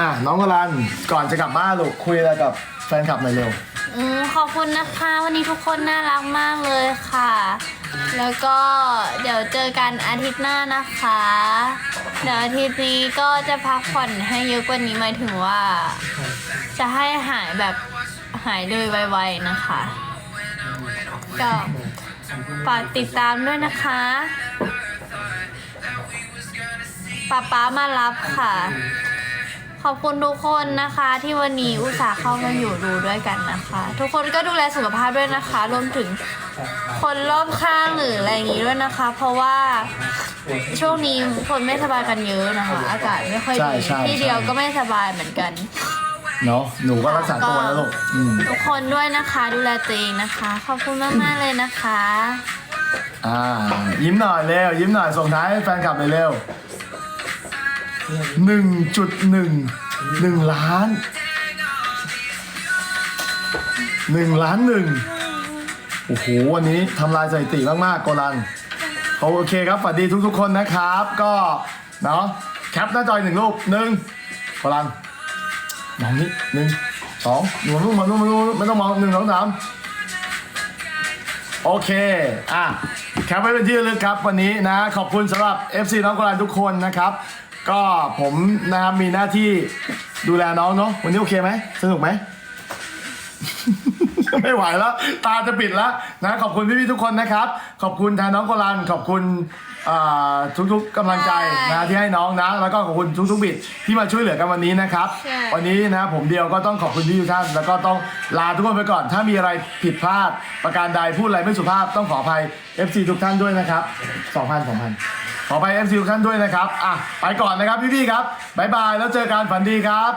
อะน้องกรันก่อนจะกลับบ้านลูกคุยอะไรกับแฟนคลับหน่อยเร็ว อืมขอบคุณนะคะ วันนี้ทุกคนน่ารักมากเลยค่ะ แล้วก็เดี๋ยวเจอกันอาทิตย์หน้านะคะ เดี๋ยวอาทิตย์นี้ก็จะพักผ่อนให้เยอะกว่านี้หมายถึงว่า จะให้หายแบบหายเลยไวๆนะคะ ก็ฝากติดตามด้วยนะคะป๊าป๊ามารับค่ะ ขอบคุณทุกคนนะคะ ที่วันนี้อุตส่าห์เข้ามาอยู่ดูด้วยกันนะคะ ทุกคนก็ดูแลสุขภาพด้วยนะคะ รวมถึงคนรอบข้างหรืออะไรอย่างนี้ด้วยนะคะ เพราะว่าช่วงนี้คนไม่สบายกันเยอะนะคะ อากาศไม่ค่อยใช่ดีใช่ที่เดียวใช่ ก็ไม่สบายเหมือนกัน เนาะหนูก็รักษาตัวนะลูกอืมทุกคนด้วยนะคะ ดูแลตัวเองนะคะ ขอบคุณมากๆเลยนะคะ อ่า ยิ้มหน่อยเร็วยิ้มหน่อยส่งท้ายให้แฟนคลับหน่อยเร็ว หนึ่งจุดหนึ่งหนึ่งล้านหนึ่งล้านหนึ่งโอ้โห วันนี้ทำลายสถิติมาก ๆ โกลันโอเคครับฝันดีทุก ๆ คนนะครับ ก็ เนาะแคปหน้าจอยหนึ่งรูปหนึ่งโกลันมองนี้หนึ่งสองหนูมองนู่นมองนู่นไม่ต้องมองหนึ่งสองสามโอเค อะแคปไว้เป็นที่ระลึกครับวันนี้นะ ขอบคุณสำหรับ FC น้องกรานทุกคนนะครับ ก็ผมนะครับมีหน้าที่ดูแลน้องเนาะวันนี้โอเคไหมสนุกไหม ไม่ไหวแล้ว ตาจะปิดแล้วนะขอบคุณพี่ๆทุกคนนะครับ ขอบคุณทางน้องกรันขอบคุณอ่าทุกๆกำลังใจนะที่ให้น้องนะ แล้วก็ขอบคุณทุกๆบิดที่มาช่วยเหลือกันวันนี้นะครับ ใช่ วันนี้นะผมเดียวก็ต้องขอบคุณพี่ทุกท่าน แล้วก็ต้องลาทุกคนไปก่อน ถ้ามีอะไรผิดพลาด ประการใดพูดอะไรไม่สุภาพต้องขออภัย FC ทุกท่านด้วยนะครับ2,000 2,000 ขออภัย FC ทุกท่านด้วยนะครับอะไปก่อนนะครับพี่ๆครับบ๊ายบายแล้วเจอกันฝันดีครับ